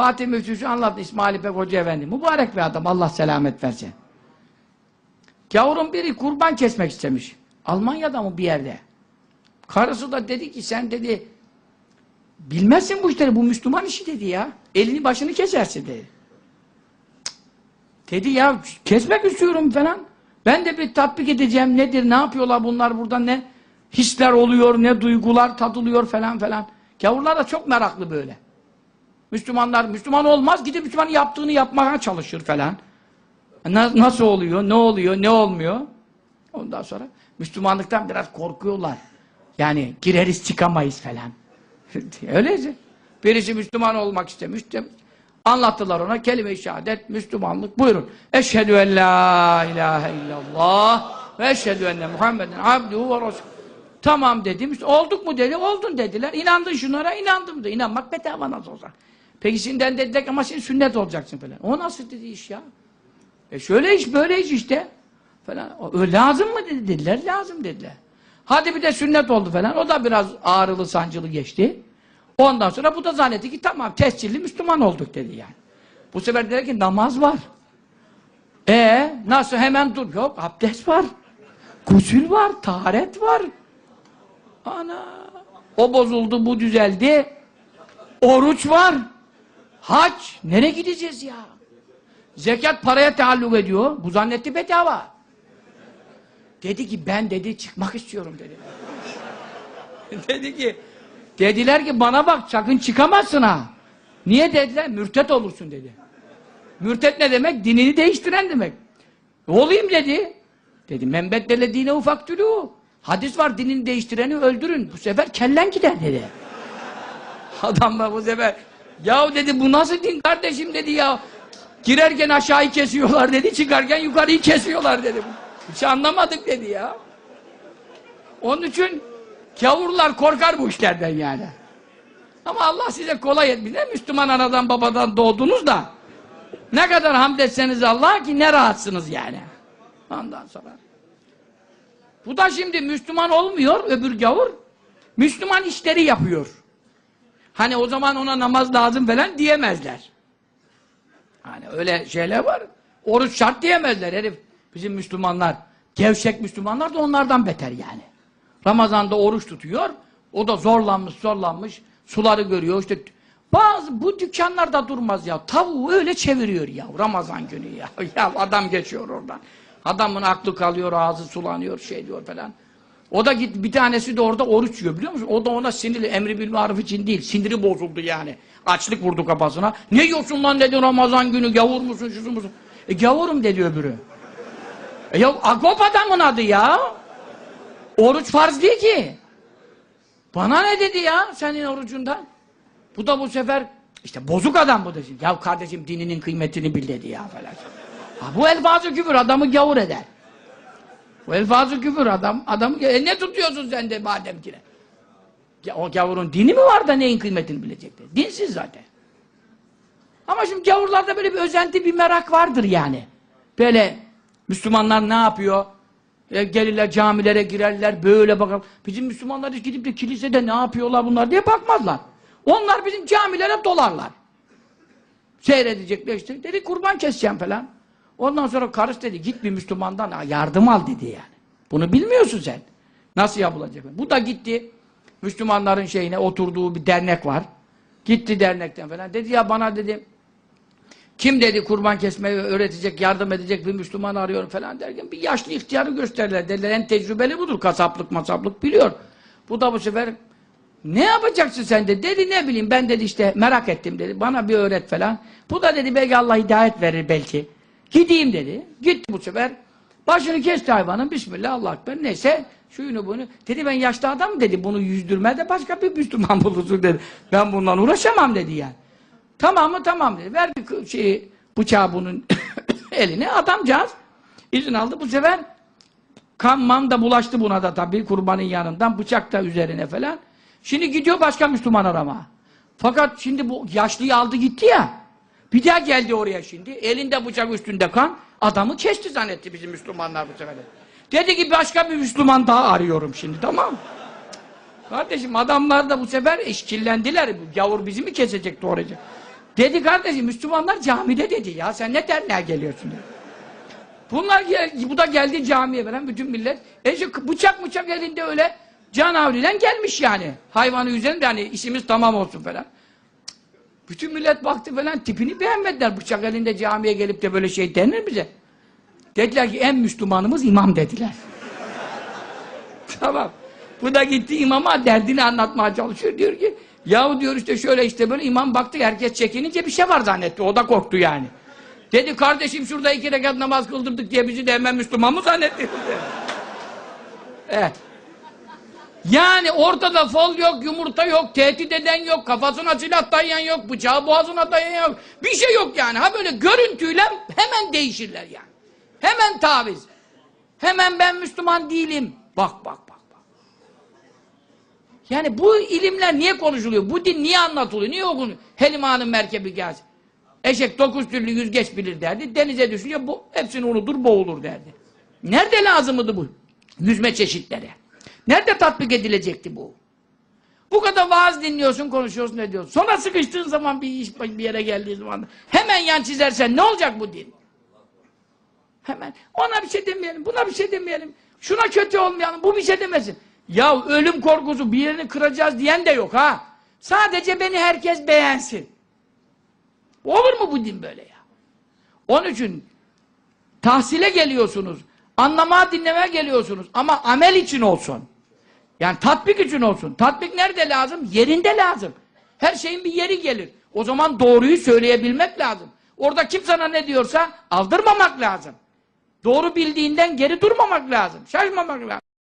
Fatih Müftüsü anlattı İsmail İpek Hoca Efendi. Mübarek bir adam Allah selamet versin. Gavurun biri kurban kesmek istemiş. Almanya'da mı bir yerde. Karısı da dedi ki sen dedi bilmezsin bu işleri bu Müslüman işi dedi ya. Elini başını kesersin dedi. Dedi ya kesmek istiyorum falan. Ben de bir tatbik edeceğim nedir ne yapıyorlar bunlar burada ne hisler oluyor ne duygular tadılıyor falan falan. Gavurlar da çok meraklı böyle. Müslümanlar Müslüman olmaz gidip Müslümanın yaptığını yapmaya çalışır falan. Na- nasıl oluyor ne oluyor ne olmuyor. Ondan sonra Müslümanlıktan biraz korkuyorlar. Yani gireriz çıkamayız falan. Öyleyse. Birisi Müslüman olmak istemiş. Anlattılar ona kelime-i şehadet, Müslümanlık. Buyurun. Eşhedü en la ilahe illallah ve eşhedü enne Muhammeden abduhu ve resul. Tamam dedim. İşte olduk mu dedi. Oldun dediler. İnandın şunlara. inandım da. İnanmak bedava nasıl olsa. Peki şimdiden dediler ama sen sünnet olacaksın falan. O nasıl dedi iş ya? E şöyle iş böyle iş işte. Falan. O, ö, lazım mı dedi, dediler. Lazım dediler. Hadi bir de sünnet oldu falan. O da biraz ağrılı sancılı geçti. Ondan sonra bu da zannetti ki tamam tescilli Müslüman olduk dedi yani. Bu sefer dedi ki namaz var. E nasıl hemen dur? Yok abdest var. Gusül var, taharet var. Ana. O bozuldu, bu düzeldi. Oruç var. Hac. Nereye gideceğiz ya? Zekat paraya taalluk ediyor. Bu zannetti bedava. Dedi ki ben dedi çıkmak istiyorum dedi. dedi ki dediler ki bana bak sakın çıkamazsın ha. Niye dediler? Mürtet olursun dedi. Mürtet ne demek? Dinini değiştiren demek. Olayım dedi. Dedi men beddele dine ufaktülü. Hadis var dinini değiştireni öldürün. Bu sefer kellen gider dedi. Adam da bu sefer yahu dedi bu nasıl din kardeşim dedi ya. Girerken aşağıyı kesiyorlar dedi, çıkarken yukarıyı kesiyorlar dedi. Hiç anlamadık dedi ya. Onun için gavurlar korkar bu işlerden yani. Ama Allah size kolay. Ne Müslüman anadan babadan doğdunuz da ne kadar hamd etseniz Allah ki ne rahatsınız yani. Ondan sonra. Bu da şimdi Müslüman olmuyor öbür gavur. Müslüman işleri yapıyor. Hani o zaman ona namaz lazım falan diyemezler. Hani öyle şeyler var. Oruç şart diyemezler herif. Bizim Müslümanlar, gevşek Müslümanlar da onlardan beter yani. Ramazan'da oruç tutuyor. O da zorlanmış, zorlanmış. Suları görüyor. işte bazı bu dükkanlarda durmaz ya. Tavuğu öyle çeviriyor ya Ramazan günü ya. Ya adam geçiyor oradan. Adamın aklı kalıyor, ağzı sulanıyor, şey diyor falan. O da git bir tanesi de orada oruç yiyor biliyor musun? O da ona sinirli, emri bil maruf için değil. Siniri bozuldu yani. Açlık vurdu kafasına. Ne yiyorsun lan dedi Ramazan günü, gavur musun, şusun musun? E gavurum dedi öbürü. E ya Agop adamın adı ya. Oruç farz değil ki. Bana ne dedi ya senin orucundan? Bu da bu sefer işte bozuk adam bu da şimdi. Ya kardeşim dininin kıymetini bil dedi ya falan. Ha, bu elfazı küfür adamı gavur eder. Bu elfazı küfür adam adamı e, ne tutuyorsun sen de madem ki ne? Ya, o gavurun dini mi var da neyin kıymetini bilecekler? Dinsiz zaten. Ama şimdi gavurlarda böyle bir özenti, bir merak vardır yani. Böyle Müslümanlar ne yapıyor? E, gelirler camilere girerler, böyle bakalım. Bizim Müslümanlar hiç gidip de kilisede ne yapıyorlar bunlar diye bakmazlar. Onlar bizim camilere dolarlar. Seyredecekler işte. Dedi kurban keseceğim falan. Ondan sonra karısı dedi git bir Müslümandan yardım al dedi yani. Bunu bilmiyorsun sen. Nasıl yapılacak? Bu da gitti. Müslümanların şeyine oturduğu bir dernek var. Gitti dernekten falan. Dedi ya bana dedi kim dedi kurban kesmeyi öğretecek, yardım edecek bir Müslüman arıyorum falan derken bir yaşlı ihtiyarı gösterdiler. Dediler en tecrübeli budur. Kasaplık masaplık biliyor. Bu da bu sefer ne yapacaksın sen de? Dedi ne bileyim ben dedi işte merak ettim dedi. Bana bir öğret falan. Bu da dedi belki Allah hidayet verir belki. Gideyim dedi. Gitti bu sefer. Başını kesti hayvanın. Bismillah Allah ekber. Neyse şuyunu bunu. Dedi ben yaşlı adam dedi. Bunu yüzdürme de başka bir Müslüman bulursun dedi. Ben bundan uğraşamam dedi yani. Tamam mı tamam dedi. Ver bir şeyi, bıçağı bunun eline. Adamcağız izin aldı. Bu sefer kan man da bulaştı buna da tabii kurbanın yanından. Bıçak da üzerine falan. Şimdi gidiyor başka Müslüman arama. Fakat şimdi bu yaşlıyı aldı gitti ya. Bir daha geldi oraya şimdi. Elinde bıçak üstünde kan. Adamı kesti zannetti bizim Müslümanlar bu sefer. Dedi ki başka bir Müslüman daha arıyorum şimdi tamam? Kardeşim adamlar da bu sefer eşkillendiler. Bu Gavur bizi mi kesecek doğrayacak? Dedi kardeşim Müslümanlar camide dedi ya sen ne derneğe geliyorsun dedi. Bunlar bu da geldi camiye veren bütün millet. E işte bıçak bıçak elinde öyle canavliyle gelmiş yani. Hayvanı üzerinde yani işimiz tamam olsun falan. Bütün millet baktı falan tipini beğenmediler. Bıçak elinde camiye gelip de böyle şey denir bize. Dediler ki en Müslümanımız imam dediler. tamam. Bu da gitti imama derdini anlatmaya çalışıyor. Diyor ki yahu diyor işte şöyle işte böyle imam baktı herkes çekinince bir şey var zannetti. O da korktu yani. Dedi kardeşim şurada iki rekat namaz kıldırdık diye bizi de hemen Müslüman mı zannetti? evet. Yani ortada fol yok, yumurta yok, tehdit eden yok, kafasına silah dayayan yok, bıçağı boğazına dayayan yok. Bir şey yok yani. Ha böyle görüntüyle hemen değişirler yani. Hemen taviz. Hemen ben Müslüman değilim. Bak bak bak. bak. Yani bu ilimler niye konuşuluyor? Bu din niye anlatılıyor? Niye okunuyor? Helimanın merkebi gelsin. Eşek dokuz türlü yüzgeç bilir derdi. Denize düşünce bu hepsini unutur boğulur derdi. Nerede lazımdı bu yüzme çeşitleri? Nerede tatbik edilecekti bu? Bu kadar vaaz dinliyorsun, konuşuyorsun, ne diyorsun? Sonra sıkıştığın zaman bir iş bir yere geldiği zaman hemen yan çizersen ne olacak bu din? Hemen ona bir şey demeyelim, buna bir şey demeyelim. Şuna kötü olmayalım, bu bir şey demesin. Ya ölüm korkusu bir yerini kıracağız diyen de yok ha. Sadece beni herkes beğensin. Olur mu bu din böyle ya? Onun için tahsile geliyorsunuz, anlamaya dinlemeye geliyorsunuz ama amel için olsun. Yani tatbik için olsun. Tatbik nerede lazım? Yerinde lazım. Her şeyin bir yeri gelir. O zaman doğruyu söyleyebilmek lazım. Orada kim sana ne diyorsa aldırmamak lazım. Doğru bildiğinden geri durmamak lazım. Şaşmamak lazım.